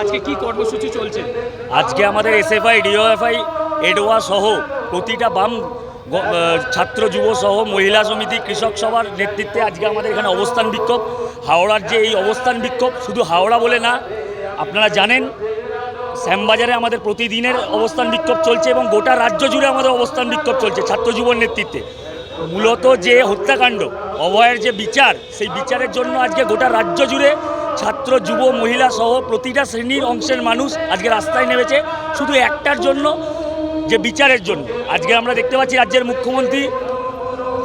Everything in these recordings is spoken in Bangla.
আজকে কি কর্মসূচি চলছে? আজকে আমাদের এসএফআই, ডিওএফআই এডোয়া সহ প্রতিটা বাম ছাত্র যুব সহ মহিলা সমিতি, কৃষক সভার নেতৃত্বে আজকে আমাদের এখানে অবস্থান বিক্ষোভ। হাওড়ার যে এই অবস্থান বিক্ষোভ, শুধু হাওড়া বলে না, আপনারা জানেন, শ্যামবাজারে আমাদের প্রতিদিনের অবস্থান বিক্ষোভ চলছে এবং গোটা রাজ্য জুড়ে আমাদের অবস্থান বিক্ষোভ চলছে ছাত্র যুবর নেতৃত্বে। মূলত যে হত্যাকাণ্ড, অভয়ের যে বিচার, সেই বিচারের জন্য আজকে গোটা রাজ্য জুড়ে ছাত্র যুব মহিলা সহ প্রতিটা শ্রেণির অংশের মানুষ আজকে রাস্তায় নেমেছে শুধু একটার জন্য যে বিচারের জন্য। আজকে আমরা দেখতে পাচ্ছি রাজ্যের মুখ্যমন্ত্রী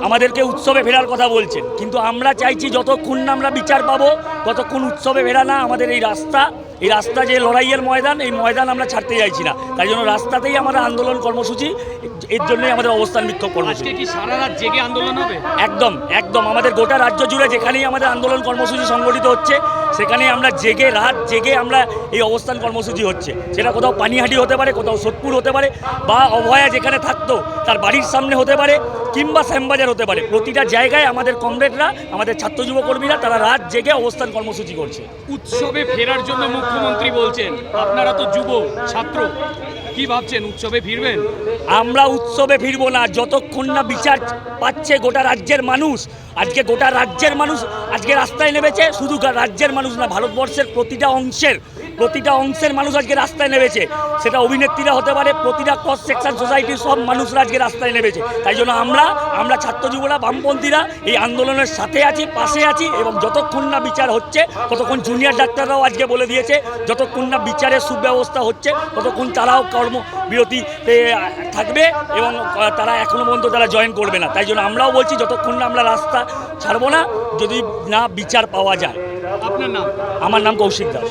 আমাদেরকে উৎসবে ফেরার কথা বলছেন। কিন্তু আমরা চাইছি যতক্ষণ না আমরা বিচার পাবো ততক্ষণ উৎসবে ফেরা না আমাদের এই রাস্তা। এই রাস্তা যে লড়াইয়ের ময়দান এই ময়দান আমরা ছাড়তে চাইছি না। তাই জন্য রাস্তাতেই আমাদের আন্দোলন কর্মসূচি এর জন্যই আমাদের অবস্থান বিক্ষোভ কর্মসূচি। কি সারা রাত জেগে আন্দোলন হবে? একদম একদম। আমাদের গোটা রাজ্য জুড়ে যেখানেই আমাদের আন্দোলন কর্মসূচি সংগঠিত হচ্ছে সেখানেই আমরা জেগে রাত জেগে আমরা এই অবস্থান কর্মসূচি হচ্ছে। সেটা কোথাও পানিহাটি হতে পারে কোথাও সোদপুর হতে পারে বা অভয়া যেখানে থাকতো তার বাড়ির সামনে হতে পারে কিংবা শ্যামবাজার হতে পারে। প্রতিটা জায়গায় আমাদের কমরেডরা আমাদের ছাত্র যুব কর্মীরা তারা রাত জেগে অবস্থান কর্মসূচি করছে। উৎসবে ফেরার জন্য মুখ্যমন্ত্রী বলছেন আপনারা তো যুব ছাত্র কি ভাবছেন উৎসবে ফিরবেন? আমরা উৎসবে ফিরবো না যতক্ষণ না বিচার পাচ্ছে গোটা রাজ্যের মানুষ। আজকে গোটা রাজ্যের মানুষ আজকে রাস্তায় নেমেছে শুধু রাজ্যের মানুষ না, ভারতবর্ষের প্রতিটা অংশের প্রতিটা অংশের মানুষ আজকে রাস্তায় নেমেছে। সেটা অভিনেত্রীরা হতে পারে, প্রতিটা ক্রস সেকশন সোসাইটির সব মানুষরা আজকে রাস্তায় নেমেছে। তাই জন্য আমরা আমরা ছাত্র যুবরা, বামপন্থীরা এই আন্দোলনের সাথে আছি, পাশে আছি এবং যতক্ষণ না বিচার হচ্ছে, ততক্ষণ জুনিয়র ডাক্তাররাও আজকে বলে দিয়েছে, যতক্ষণ না বিচারের সুব্যবস্থা হচ্ছে, ততক্ষণ তারাও কর্মবিরতিতে থাকবে এবং তারা এখনও পর্যন্ত তারা জয়েন করবে না। তাই জন্য আমরাও বলছি, যতক্ষণ না আমরা রাস্তা ছাড়বো না, যদি না বিচার পাওয়া যায়। আপনার নাম? আমার নাম কৌশিক দাস।